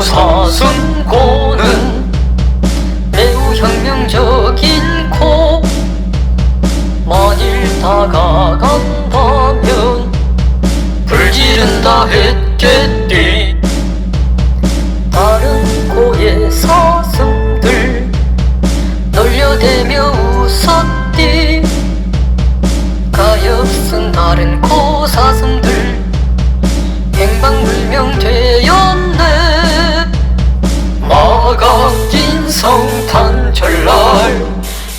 Xa xứng.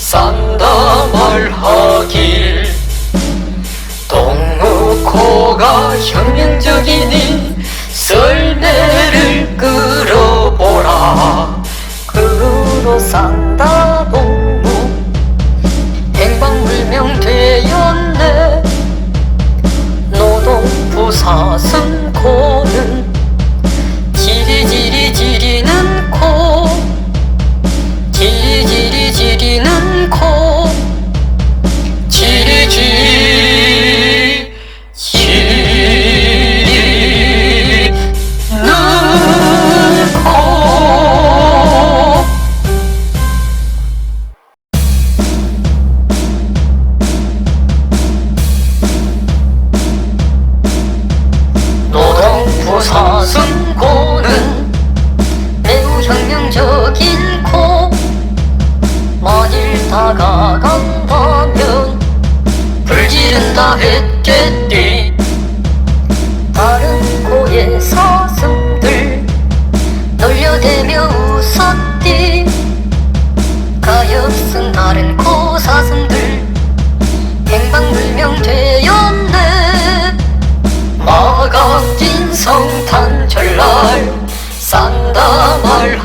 산다 말하길. 동무코가 혁명적이니 썰매를 끌어보라. 그로 산다. 사슴 코는 매우 혁명적인 코 만일 다가간다면 불지른다 했겠지 다른 고의 사슴들 놀려대며 웃었디. 가엾은 다른 고 사슴들 행방불명돼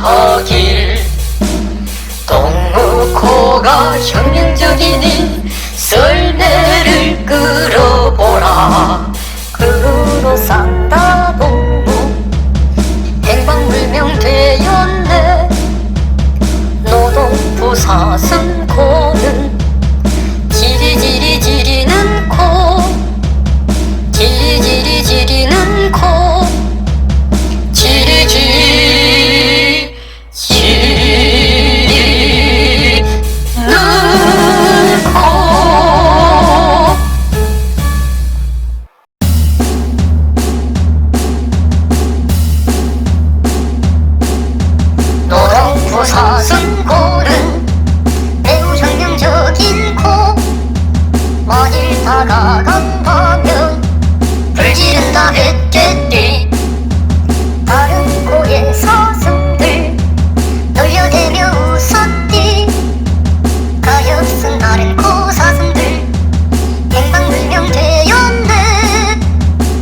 말하길. 동무코가 혁명적이니 썰매를 끌어보라. 그로 싼 지른다 했겠니? 다른 고에 서슴들 놀려대며 웃었디 가엾은 다른 고사슴들 행방불명 되었네.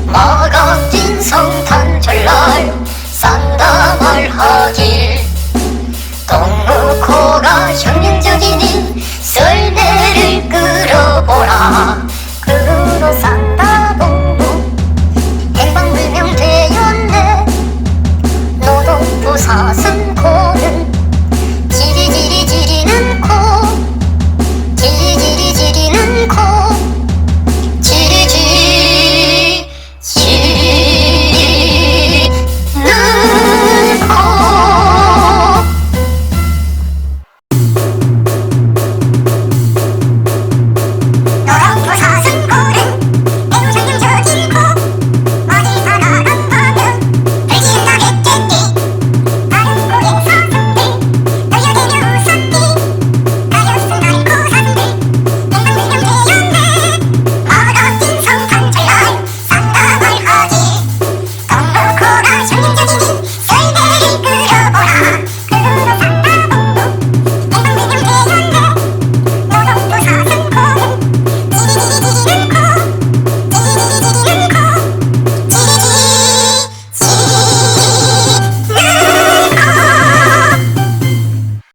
마가 낀 성탄절날 산다 말하길. 동무 코가 혁명적이니